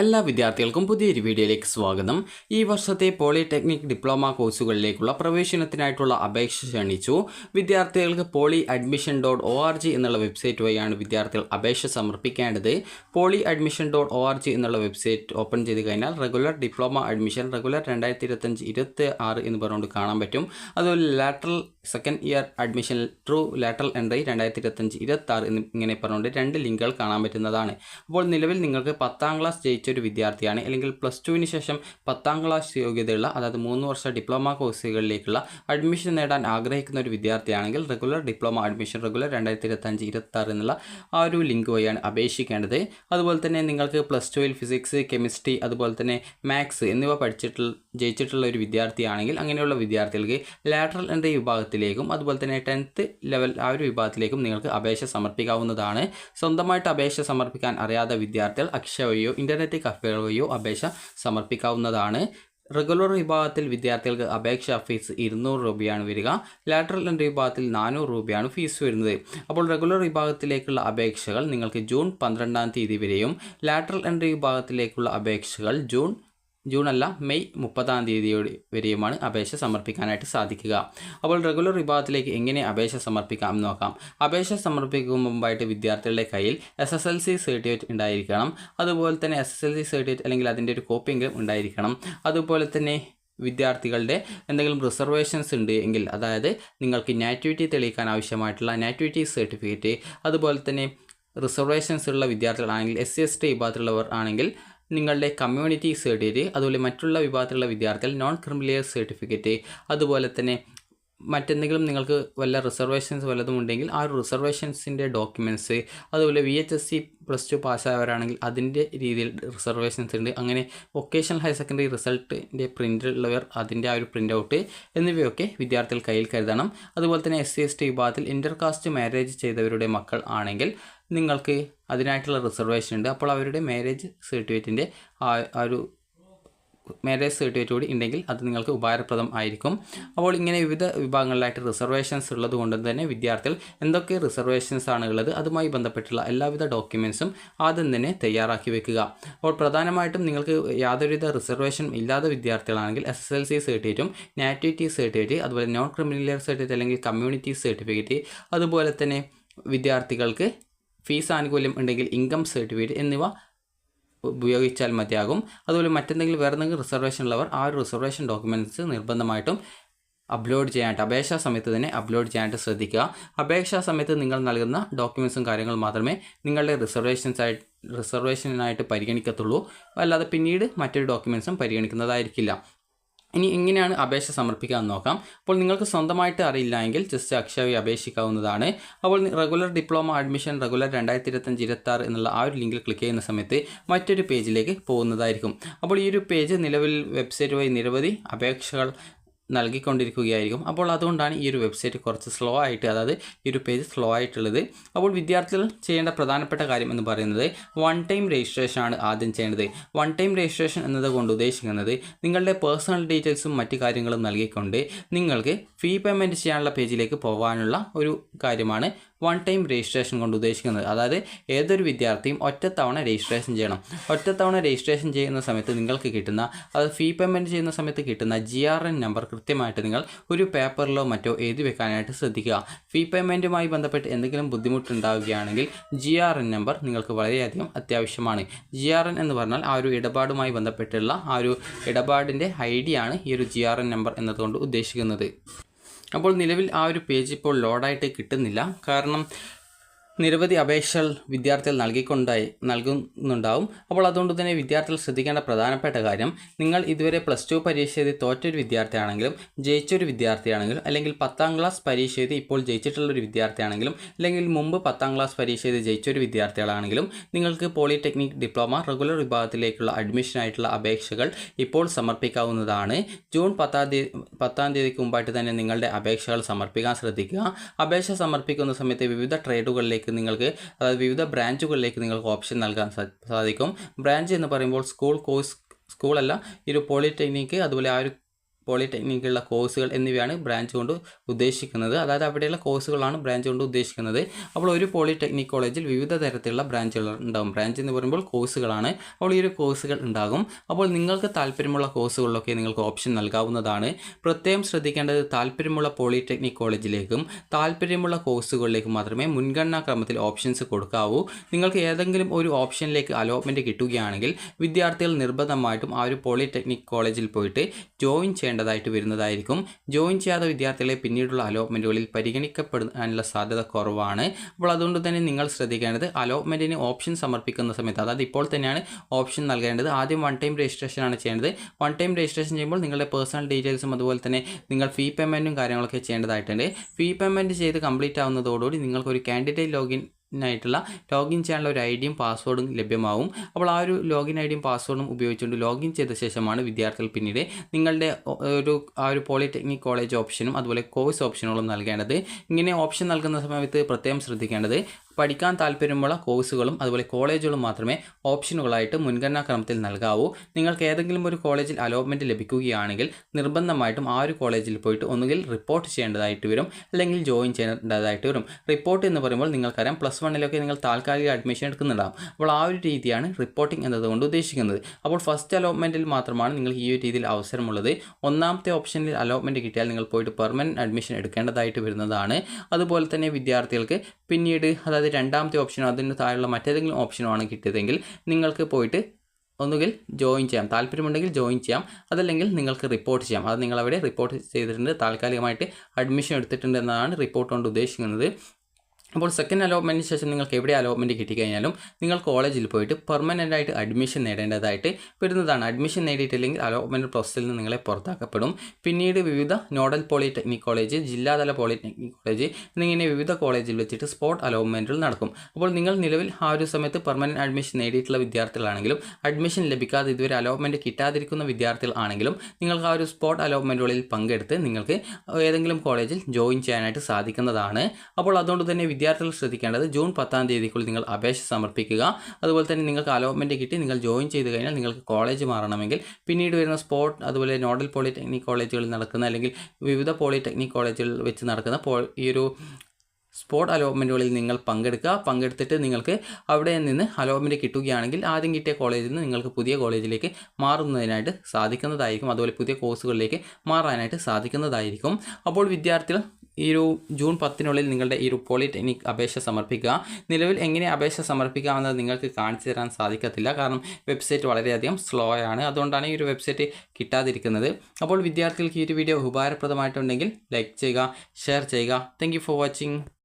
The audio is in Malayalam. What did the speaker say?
എല്ലാ വിദ്യാർത്ഥികൾക്കും പുതിയൊരു വീഡിയോയിലേക്ക് സ്വാഗതം. ഈ വർഷത്തെ പോളിടെക്നിക് ഡിപ്ലോമ കോഴ്സുകളിലേക്കുള്ള പ്രവേശനത്തിനായിട്ടുള്ള അപേക്ഷ ക്ഷണിച്ചു. വിദ്യാർത്ഥികൾക്ക് poly admission dot O R G എന്നുള്ള വെബ്സൈറ്റ് വഴിയാണ് വിദ്യാർത്ഥികൾ അപേക്ഷ സമർപ്പിക്കേണ്ടത്. Poly admission dot O R G എന്നുള്ള വെബ്സൈറ്റ് ഓപ്പൺ ചെയ്ത് കഴിഞ്ഞാൽ റെഗുലർ ഡിപ്ലോമ അഡ്മിഷൻ റെഗുലർ രണ്ടായിരത്തി ഇരുപത്തഞ്ച് ഇരുപത്തി ആറ് എന്ന് പറഞ്ഞുകൊണ്ട് കാണാൻ പറ്റും. അതുപോലെ lateral second year admission through lateral entry രണ്ടായിരത്തി ഇരുപത്തഞ്ച് ഇരുപത്തി ആറ് ഇങ്ങനെ പറഞ്ഞുകൊണ്ട് രണ്ട് ലിങ്കുകൾ കാണാൻ പറ്റുന്നതാണ്. അപ്പോൾ നിലവിൽ നിങ്ങൾക്ക് പത്താം ക്ലാസ് ജയിച്ച ഒരു വിദ്യാർത്ഥിയാണ്. അല്ലെങ്കിൽ പ്ലസ് ടുവിന് ശേഷം പത്താം ക്ലാസ് യോഗ്യതയുള്ള അതായത് മൂന്ന് വർഷ ഡിപ്ലോമ കോഴ്സുകളിലേക്കുള്ള അഡ്മിഷൻ നേടാൻ ആഗ്രഹിക്കുന്ന ഒരു വിദ്യാർത്ഥിയാണെങ്കിൽ റെഗുലർ ഡിപ്ലോമ അഡ്മിഷൻ റെഗുലർ രണ്ടായിരത്തി ഇരുപത്തഞ്ച് ഇരുപത്തി ആറ് എന്നുള്ള ആ ഒരു ലിങ്ക് വഴിയാണ് അപേക്ഷിക്കേണ്ടത്. അതുപോലെ തന്നെ നിങ്ങൾക്ക് പ്ലസ് ടുവിൽ ഫിസിക്സ് കെമിസ്ട്രി അതുപോലെ തന്നെ മാത്സ് എന്നിവ പഠിച്ചിട്ടുള്ള ജയിച്ചിട്ടുള്ള ഒരു വിദ്യാർത്ഥിയാണെങ്കിൽ അങ്ങനെയുള്ള വിദ്യാർത്ഥികൾക്ക് ലാറ്ററൽ എൻട്രി വിഭാഗത്തിലേക്കും അതുപോലെ തന്നെ ടെൻത്ത് ലെവൽ ആ ഒരു വിഭാഗത്തിലേക്കും നിങ്ങൾക്ക് അപേക്ഷ സമർപ്പിക്കാവുന്നതാണ്. സ്വന്തമായിട്ട് അപേക്ഷ സമർപ്പിക്കാൻ അറിയാത്ത വിദ്യാർത്ഥികൾ അക്ഷയ വഴിയോ ഇന്റർനെറ്റ് കഫേ അപേക്ഷ സമർപ്പിക്കാവുന്നതാണ്. റെഗുലർ വിഭാഗത്തിൽ വിദ്യാർത്ഥികൾക്ക് അപേക്ഷാ ഫീസ് ഇരുന്നൂറ് രൂപയാണ് വരിക. ലാറ്ററൽ എൻട്രി വിഭാഗത്തിൽ നാനൂറ് രൂപയാണ് ഫീസ് വരുന്നത്. അപ്പോൾ റെഗുലർ വിഭാഗത്തിലേക്കുള്ള അപേക്ഷകൾ നിങ്ങൾക്ക് ജൂൺ പന്ത്രണ്ടാം തീയതി വരെയും ലാറ്ററൽ എൻട്രി വിഭാഗത്തിലേക്കുള്ള അപേക്ഷകൾ ജൂൺ ജൂൺ അല്ല മെയ് മുപ്പതാം തീയതിയോട് വരെയുമാണ് അപേക്ഷ സമർപ്പിക്കാനായിട്ട് സാധിക്കുക. അപ്പോൾ റെഗുലർ വിഭാഗത്തിലേക്ക് എങ്ങനെ അപേക്ഷ സമർപ്പിക്കാം എന്ന് നോക്കാം. അപേക്ഷ സമർപ്പിക്കും മുമ്പായിട്ട് വിദ്യാർത്ഥികളുടെ കയ്യിൽ S S L C certificate ഉണ്ടായിരിക്കണം. അതുപോലെ തന്നെ S S L C certificate അല്ലെങ്കിൽ അതിന്റെ ഒരു കോപ്പിയെങ്കിലും ഉണ്ടായിരിക്കണം. അതുപോലെ തന്നെ വിദ്യാർത്ഥികളുടെ എന്തെങ്കിലും റിസർവേഷൻസ് ഉണ്ട് എങ്കിൽ അതായത് നിങ്ങൾക്ക് നാറ്റിവിറ്റി തെളിയിക്കാൻ ആവശ്യമായിട്ടുള്ള നാറ്റിവിറ്റി സർട്ടിഫിക്കറ്റ് അതുപോലെ തന്നെ റിസർവേഷൻസ് ഉള്ള വിദ്യാർത്ഥികളാണെങ്കിൽ എസ് സി എസ് ടി വിഭാഗത്തിലുള്ളവർ ആണെങ്കിൽ നിങ്ങളുടെ കമ്മ്യൂണിറ്റി സർട്ടിഫിക്കറ്റ് അതുപോലെ മറ്റുള്ള വിഭാഗത്തിലുള്ള വിദ്യാർത്ഥികൾ നോൺ ക്രിമിലിയർ സർട്ടിഫിക്കറ്റ് അതുപോലെ തന്നെ മറ്റെന്തെങ്കിലും നിങ്ങൾക്ക് വല്ല റിസർവേഷൻസ് വല്ലതും ഉണ്ടെങ്കിൽ ആ റിസർവേഷൻസിന്റെ ഡോക്യുമെന്റ്സ് അതുപോലെ V H S C plus two പാസ്സായവരാണെങ്കിൽ അതിന്റെ രീതിയിൽ റിസർവേഷൻസ് ഉണ്ട്. അങ്ങനെ വൊക്കേഷണൽ ഹയർ സെക്കൻഡറി റിസൾട്ടിന്റെ പ്രിന്റ് ഉള്ളവർ അതിന്റെ ആ ഒരു പ്രിന്റ് ഔട്ട് എന്നിവയൊക്കെ വിദ്യാർത്ഥികൾ കയ്യിൽ കരുതണം. അതുപോലെ തന്നെ എസ് സി എസ് ടി വിഭാഗത്തിൽ ഇന്റർകാസ്റ്റ് മാരേജ് ചെയ്തവരുടെ മക്കൾ ആണെങ്കിൽ നിങ്ങൾക്ക് അതിനായിട്ടുള്ള റിസർവേഷൻ ഉണ്ട്. അപ്പോൾ അവരുടെ മാരേജ് സർട്ടിഫിക്കറ്റിന്റെ ആ ഒരു മാരേജ് സർട്ടിഫിക്കറ്റ് കൂടി ഉണ്ടെങ്കിൽ അത് നിങ്ങൾക്ക് ഉപകാരപ്രദം ആയിരിക്കും. അപ്പോൾ ഇങ്ങനെ വിവിധ വിഭാഗങ്ങളിലായിട്ട് റിസർവേഷൻസ് ഉള്ളത് കൊണ്ട് തന്നെ വിദ്യാർത്ഥികൾ എന്തൊക്കെ റിസർവേഷൻസ് ആണ് ഉള്ളത് അതുമായി ബന്ധപ്പെട്ടുള്ള എല്ലാവിധ ഡോക്യുമെൻസും ആദ്യം തന്നെ തയ്യാറാക്കി വെക്കുക. അപ്പോൾ പ്രധാനമായിട്ടും നിങ്ങൾക്ക് യാതൊരുവിധ റിസർവേഷൻ ഇല്ലാത്ത വിദ്യാർത്ഥികളാണെങ്കിൽ എസ് എസ് എൽ സി സർട്ടിഫിക്കറ്റും നാറ്റിവിറ്റി സർട്ടിഫിക്കറ്റ് അതുപോലെ നോൺ ക്രിമിനൽ സർട്ടിഫിക്കറ്റ് അല്ലെങ്കിൽ കമ്മ്യൂണിറ്റി സർട്ടിഫിക്കറ്റ് അതുപോലെ തന്നെ വിദ്യാർത്ഥികൾക്ക് ഫീസ് ആനുകൂല്യം ഉണ്ടെങ്കിൽ ഇൻകം സർട്ടിഫിക്കറ്റ് എന്നിവ ഉപയോഗിച്ചാൽ മതിയാകും. അതുപോലെ മറ്റെന്തെങ്കിലും വേറെ എന്തെങ്കിലും റിസർവേഷൻ ഉള്ളവർ ആ ഒരു റിസർവേഷൻ ഡോക്യുമെന്റ്സ് നിർബന്ധമായിട്ടും അപ്ലോഡ് ചെയ്യാനായിട്ട് അപേക്ഷാ സമയത്ത് തന്നെ അപ്ലോഡ് ചെയ്യാനായിട്ട് ശ്രദ്ധിക്കുക. അപേക്ഷാ സമയത്ത് നിങ്ങൾ നൽകുന്ന ഡോക്യുമെൻസും കാര്യങ്ങളും മാത്രമേ നിങ്ങളുടെ റിസർവേഷൻസായിട്ട് റിസർവേഷനായിട്ട് പരിഗണിക്കത്തുള്ളൂ. അല്ലാതെ പിന്നീട് മറ്റൊരു ഡോക്യുമെൻസും പരിഗണിക്കുന്നതായിരിക്കില്ല. ഇനി എങ്ങനെയാണ് അപേക്ഷ സമർപ്പിക്കാൻ നോക്കാം. അപ്പോൾ നിങ്ങൾക്ക് സ്വന്തമായിട്ട് അറിയില്ലെങ്കിൽ ജസ്റ്റ് അക്ഷയവി അപേക്ഷിക്കാവുന്നതാണ്. അപ്പോൾ റെഗുലർ ഡിപ്ലോമ അഡ്മിഷൻ റെഗുലർ രണ്ടായിരത്തി ഇരുപത്തഞ്ച് ഇരുപത്താറ് എന്നുള്ള ആ ഒരു ലിങ്കിൽ ക്ലിക്ക് ചെയ്യുന്ന സമയത്ത് മറ്റൊരു പേജിലേക്ക് പോകുന്നതായിരിക്കും. അപ്പോൾ ഈ ഒരു പേജ് നിലവിൽ വെബ്സൈറ്റ് വഴി നിരവധി അപേക്ഷകൾ നൽകിക്കൊണ്ടിരിക്കുകയായിരിക്കും. അപ്പോൾ അതുകൊണ്ടാണ് ഈ ഒരു വെബ്സൈറ്റ് കുറച്ച് സ്ലോ ആയിട്ട് അതായത് ഈ ഒരു പേജ് സ്ലോ ആയിട്ടുള്ളത്. അപ്പോൾ വിദ്യാർത്ഥികൾ ചെയ്യേണ്ട പ്രധാനപ്പെട്ട കാര്യം എന്ന് പറയുന്നത് വൺ ടൈം രജിസ്ട്രേഷൻ ആണ് ആദ്യം ചെയ്യേണ്ടത്. വൺ ടൈം രജിസ്ട്രേഷൻ എന്നത് കൊണ്ട് ഉദ്ദേശിക്കുന്നത് നിങ്ങളുടെ പേഴ്സണൽ ഡീറ്റെയിൽസും മറ്റ് കാര്യങ്ങളും നൽകിക്കൊണ്ട് നിങ്ങൾക്ക് ഫീ പേയ്മെന്റ് ചെയ്യാനുള്ള പേജിലേക്ക് പോകാനുള്ള ഒരു കാര്യമാണ് വൺ ടൈം രജിസ്ട്രേഷൻ കൊണ്ട് ഉദ്ദേശിക്കുന്നത്. അതായത് ഏതൊരു വിദ്യാർത്ഥിയും ഒറ്റത്തവണ രജിസ്ട്രേഷൻ ചെയ്യണം. ഒറ്റത്തവണ രജിസ്ട്രേഷൻ ചെയ്യുന്ന സമയത്ത് നിങ്ങൾക്ക് കിട്ടുന്ന അത് ഫീ പേയ്മെന്റ് ചെയ്യുന്ന സമയത്ത് കിട്ടുന്ന ജി ആർ എൻ നമ്പർ കൃത്യമായിട്ട് നിങ്ങൾ ഒരു പേപ്പറിലോ മറ്റോ എഴുതി വെക്കാനായിട്ട് ശ്രദ്ധിക്കുക. ഫീ പേയ്മെന്റുമായി ബന്ധപ്പെട്ട് എന്തെങ്കിലും ബുദ്ധിമുട്ടുണ്ടാവുകയാണെങ്കിൽ ജി ആർ എൻ നമ്പർ നിങ്ങൾക്ക് വളരെയധികം അത്യാവശ്യമാണ്. ജി ആർ എൻ എന്ന് പറഞ്ഞാൽ ആ ഒരു ഇടപാടുമായി ബന്ധപ്പെട്ടുള്ള ആ ഒരു ഇടപാടിന്റെ ഐ ഡിയാണ് ഈ ഒരു ജി ആർ എൻ നമ്പർ എന്നതുകൊണ്ട് ഉദ്ദേശിക്കുന്നത്. അപ്പോൾ നിലവിൽ ആ ഒരു പേജ് ഇപ്പോൾ ലോഡായിട്ട് കിട്ടുന്നില്ല. കാരണം നിരവധി അപേക്ഷകൾ വിദ്യാർത്ഥികൾ നൽകിക്കൊണ്ടായി നൽകുന്നുണ്ടാവും. അപ്പോൾ അതുകൊണ്ട് തന്നെ വിദ്യാർത്ഥികൾ ശ്രദ്ധിക്കേണ്ട പ്രധാനപ്പെട്ട കാര്യം നിങ്ങൾ ഇതുവരെ പ്ലസ് ടു പരീക്ഷ എഴുതി തോറ്റൊരു വിദ്യാർത്ഥിയാണെങ്കിലും ജയിച്ചൊരു വിദ്യാർത്ഥിയാണെങ്കിലും അല്ലെങ്കിൽ പത്താം ക്ലാസ് പരീക്ഷ എഴുതി ഇപ്പോൾ ജയിച്ചിട്ടുള്ള ഒരു വിദ്യാർത്ഥിയാണെങ്കിലും അല്ലെങ്കിൽ മുമ്പ് പത്താം ക്ലാസ് പരീക്ഷ എഴുതി ജയിച്ചൊരു വിദ്യാർത്ഥികളാണെങ്കിലും നിങ്ങൾക്ക് പോളിടെക്നിക് ഡിപ്ലോമ റെഗുലർ വിഭാഗത്തിലേക്കുള്ള അഡ്മിഷനായിട്ടുള്ള അപേക്ഷകൾ ഇപ്പോൾ സമർപ്പിക്കാവുന്നതാണ്. ജൂൺ പത്താം തീയതി പത്താം തീയതിക്ക് മുമ്പായിട്ട് തന്നെ നിങ്ങളുടെ അപേക്ഷകൾ സമർപ്പിക്കാൻ ശ്രദ്ധിക്കുക. അപേക്ഷ സമർപ്പിക്കുന്ന സമയത്ത് വിവിധ ട്രേഡുകളിലേക്ക് നിങ്ങൾക്ക് അതായത് വിവിധ ബ്രാഞ്ചുകളിലേക്ക് നിങ്ങൾക്ക് ഓപ്ഷൻ നൽകാൻ സാധിക്കും. ബ്രാഞ്ച് എന്ന് പറയുമ്പോൾ സ്കൂൾ കോഴ്സ് സ്കൂളല്ല ഈ ഒരു പോളിടെക്നിക്ക് അതുപോലെ ആ ഒരു പോളിടെക്നിക്കുള്ള കോഴ്സുകൾ എന്നിവയാണ് ബ്രാഞ്ച് കൊണ്ട് ഉദ്ദേശിക്കുന്നത്. അതായത് അവിടെയുള്ള കോഴ്സുകളാണ് ബ്രാഞ്ച് കൊണ്ട് ഉദ്ദേശിക്കുന്നത്. അപ്പോൾ ഒരു പോളിടെക്നിക് കോളേജിൽ വിവിധ തരത്തിലുള്ള ബ്രാഞ്ചുകൾ ഉണ്ടാകും ബ്രാഞ്ച് എന്ന് പറയുമ്പോൾ കോഴ്സുകളാണ്. അപ്പോൾ ഈ ഒരു കോഴ്സുകൾ ഉണ്ടാകും. അപ്പോൾ നിങ്ങൾക്ക് താല്പര്യമുള്ള കോഴ്സുകളിലൊക്കെ നിങ്ങൾക്ക് ഓപ്ഷൻ നൽകാവുന്നതാണ്. പ്രത്യേകം ശ്രദ്ധിക്കേണ്ടത് താല്പര്യമുള്ള പോളിടെക്നിക് കോളേജിലേക്കും താല്പര്യമുള്ള കോഴ്സുകളിലേക്കും മാത്രമേ മുൻഗണനാ ക്രമത്തിൽ ഓപ്ഷൻസ് കൊടുക്കാവൂ. നിങ്ങൾക്ക് ഏതെങ്കിലും ഒരു ഓപ്ഷനിലേക്ക് അലോട്ട്മെന്റ് കിട്ടുകയാണെങ്കിൽ വിദ്യാർത്ഥികൾ നിർബന്ധമായിട്ടും ആ ഒരു പോളിടെക്നിക് കോളേജിൽ പോയിട്ട് ജോയിൻ ചെയ്യേണ്ടതായിട്ട് വരുന്നതായിരിക്കും. ജോയിൻ ചെയ്യാത്ത വിദ്യാർത്ഥികളെ പിന്നീടുള്ള അലോട്ട്മെന്റുകളിൽ പരിഗണിക്കപ്പെടാനുള്ള സാധ്യത കുറവാണ്. അപ്പോൾ അതുകൊണ്ട് തന്നെ നിങ്ങൾ ശ്രദ്ധിക്കേണ്ടത് അലോട്ട്മെന്റിന് ഓപ്ഷൻ സമർപ്പിക്കുന്ന സമയത്ത് അതായത് ഇപ്പോൾ തന്നെയാണ് ഓപ്ഷൻ നൽകേണ്ടത്. ആദ്യം വൺ ടൈം രജിസ്ട്രേഷൻ ആണ് ചെയ്യേണ്ടത്. വൺ ടൈം രജിസ്ട്രേഷൻ ചെയ്യുമ്പോൾ നിങ്ങളുടെ പേഴ്സണൽ ഡീറ്റെയിൽസും അതുപോലെ തന്നെ നിങ്ങൾ ഫീ പേയ്മെന്റും കാര്യങ്ങളൊക്കെ ചെയ്യേണ്ടതായിട്ടുണ്ട്. ഫീ പേയ്മെന്റ് ചെയ്ത് കംപ്ലീറ്റ് ആവുന്നതോടുകൂടി നിങ്ങൾക്കൊരു കാൻഡിഡേറ്റ് ലോഗിൻ ആയിട്ടുള്ള ലോഗിൻ ചെയ്യാനുള്ള ഒരു ഐ ഡിയും പാസ്വേഡും ലഭ്യമാവും. അപ്പോൾ ആ ഒരു ലോഗിൻ ഐ ഡിയും പാസ്വേഡും ഉപയോഗിച്ചുകൊണ്ട് ലോഗിൻ ചെയ്ത ശേഷമാണ് വിദ്യാർത്ഥികൾ പിന്നീട് നിങ്ങളുടെ ഒരു ആ ഒരു പോളിടെക്നിക് കോളേജ് ഓപ്ഷനും അതുപോലെ കോഴ്സ് ഓപ്ഷനുകളും നൽകേണ്ടത്. ഇങ്ങനെ ഓപ്ഷൻ നൽകുന്ന സമയത്ത് പ്രത്യേകം ശ്രദ്ധിക്കേണ്ടത് പഠിക്കാൻ താല്പര്യമുള്ള കോഴ്സുകളും അതുപോലെ കോളേജുകളും മാത്രമേ ഓപ്ഷനുകളായിട്ട് മുൻഗണനാ ക്രമത്തിൽ നൽകാവൂ. നിങ്ങൾക്ക് ഏതെങ്കിലും ഒരു കോളേജിൽ അലോട്ട്മെന്റ് ലഭിക്കുകയാണെങ്കിൽ നിർബന്ധമായിട്ടും ആ ഒരു കോളേജിൽ പോയിട്ട് ഒന്നുകിൽ റിപ്പോർട്ട് ചെയ്യേണ്ടതായിട്ട് വരും അല്ലെങ്കിൽ ജോയിൻ ചെയ്യേണ്ടതായിട്ട് വരും. റിപ്പോർട്ട് എന്ന് പറയുമ്പോൾ നിങ്ങൾക്കറിയാം പ്ലസ് വണ്ണിലൊക്കെ നിങ്ങൾ താൽക്കാലിക അഡ്മിഷൻ എടുക്കുന്നുണ്ടാകും അപ്പോൾ ആ ഒരു രീതിയാണ് റിപ്പോർട്ടിംഗ് എന്നതുകൊണ്ട് ഉദ്ദേശിക്കുന്നത്. അപ്പോൾ ഫസ്റ്റ് അലോട്ട്മെന്റിൽ മാത്രമാണ് നിങ്ങൾക്ക് ഈ ഒരു രീതിയിൽ അവസരമുള്ളത്. ഒന്നാമത്തെ ഓപ്ഷനിൽ അലോട്ട്മെന്റ് കിട്ടിയാൽ നിങ്ങൾ പോയിട്ട് പെർമനന്റ് അഡ്മിഷൻ എടുക്കേണ്ടതായിട്ട് വരുന്നതാണ്. അതുപോലെ തന്നെ വിദ്യാർത്ഥികൾക്ക് പിന്നീട് അതായത് രണ്ടാമത്തെ ഓപ്ഷനോ അതിന് താഴെയുള്ള മറ്റേതെങ്കിലും ഓപ്ഷനോ ആണ് കിട്ടിയതെങ്കിൽ നിങ്ങൾക്ക് പോയിട്ട് ഒന്നുകിൽ ജോയിൻ ചെയ്യാം. താല്പര്യമുണ്ടെങ്കിൽ ജോയിൻ ചെയ്യാം. അതല്ലെങ്കിൽ നിങ്ങൾക്ക് റിപ്പോർട്ട് ചെയ്യാം. അത് നിങ്ങളവിടെ റിപ്പോർട്ട് ചെയ്തിട്ടുണ്ട്. താൽക്കാലികമായിട്ട് അഡ്മിഷൻ എടുത്തിട്ടുണ്ട് എന്നതാണ് റിപ്പോർട്ട് കൊണ്ട് ഉദ്ദേശിക്കുന്നത്. അപ്പോൾ സെക്കൻഡ് അലോട്ട്മെന്റിന് ശേഷം നിങ്ങൾക്ക് എവിടെ അലോട്ട്മെന്റ് കിട്ടിക്കഴിഞ്ഞാലും നിങ്ങൾ കോളേജിൽ പോയിട്ട് പെർമനന്റ് ആയിട്ട് അഡ്മിഷൻ നേടേണ്ടതായിട്ട് വരുന്നതാണ്. അഡ്മിഷൻ നേടിയിട്ടില്ലെങ്കിൽ അലോട്ട്മെന്റ് പ്രോസസ്സിൽ നിന്ന് നിങ്ങളെ പുറത്താക്കപ്പെടും. പിന്നീട് വിവിധ നോഡൽ പോളിടെക്നിക് കോളേജ് ജില്ലാതല പോളിടെക്നിക് കോളേജ് എന്നിങ്ങനെ വിവിധ കോളേജിൽ വെച്ചിട്ട് സ്പോട്ട് അലോട്ട്മെന്റുകൾ നടക്കും. അപ്പോൾ നിങ്ങൾ നിലവിൽ ആ ഒരു സമയത്ത് പെർമനന്റ് അഡ്മിഷൻ നേടിയിട്ടുള്ള വിദ്യാർത്ഥികളാണെങ്കിലും അഡ്മിഷൻ ലഭിക്കാതെ ഇതുവരെ അലോട്ട്മെന്റ് കിട്ടാതിരിക്കുന്ന വിദ്യാർത്ഥികൾ ആണെങ്കിലും നിങ്ങൾക്ക് ആ ഒരു സ്പോട്ട് അലോട്ട്മെന്റുകളിൽ പങ്കെടുത്ത് നിങ്ങൾക്ക് ഏതെങ്കിലും കോളേജിൽ ജോയിൻ ചെയ്യാനായിട്ട് സാധിക്കുന്നതാണ്. അപ്പോൾ അതുകൊണ്ട് തന്നെ വിദ്യാർത്ഥികൾ ശ്രദ്ധിക്കേണ്ടത് ജൂൺ പത്താം തീയതിക്കുള്ളിൽ നിങ്ങൾ അപേക്ഷ സമർപ്പിക്കുക. അതുപോലെ തന്നെ നിങ്ങൾക്ക് അലോട്ട്മെന്റ് കിട്ടി നിങ്ങൾ ജോയിൻ ചെയ്ത് കഴിഞ്ഞാൽ നിങ്ങൾക്ക് കോളേജ് മാറണമെങ്കിൽ പിന്നീട് വരുന്ന സ്പോട്ട് അതുപോലെ നോഡൽ പോളിടെക്നിക് കോളേജുകളിൽ നടക്കുന്ന അല്ലെങ്കിൽ വിവിധ പോളിടെക്നിക് കോളേജുകളിൽ വെച്ച് നടക്കുന്ന പോ ഈ ഒരു സ്പോട്ട് അലോട്ട്മെന്റുകളിൽ നിങ്ങൾ പങ്കെടുക്കുക. പങ്കെടുത്തിട്ട് നിങ്ങൾക്ക് അവിടെ നിന്ന് അലോട്ട്മെന്റ് കിട്ടുകയാണെങ്കിൽ ആദ്യം കിട്ടിയ കോളേജിൽ നിന്ന് നിങ്ങൾക്ക് പുതിയ കോളേജിലേക്ക് മാറുന്നതിനായിട്ട് സാധിക്കുന്നതായിരിക്കും. അതുപോലെ പുതിയ കോഴ്സുകളിലേക്ക് മാറാനായിട്ട് സാധിക്കുന്നതായിരിക്കും. അപ്പോൾ വിദ്യാർത്ഥികൾ ഈ ഒരു ജൂൺ പത്തിനുള്ളിൽ നിങ്ങളുടെ ഈ ഒരു പോളിടെക്നിക് അപേക്ഷ സമർപ്പിക്കുക. നിലവിൽ എങ്ങനെ അപേക്ഷ സമർപ്പിക്കാമെന്നത് നിങ്ങൾക്ക് കാണിച്ചു തരാൻ സാധിക്കത്തില്ല. കാരണം വെബ്സൈറ്റ് വളരെയധികം സ്ലോ ആണ്. അതുകൊണ്ടാണ് ഈ ഒരു വെബ്സൈറ്റ് കിട്ടാതിരിക്കുന്നത്. അപ്പോൾ വിദ്യാർത്ഥികൾക്ക് ഈ ഒരു വീഡിയോ ഉപകാരപ്രദമായിട്ടുണ്ടെങ്കിൽ ലൈക്ക് ചെയ്യുക ഷെയർ ചെയ്യുക. Thank for watching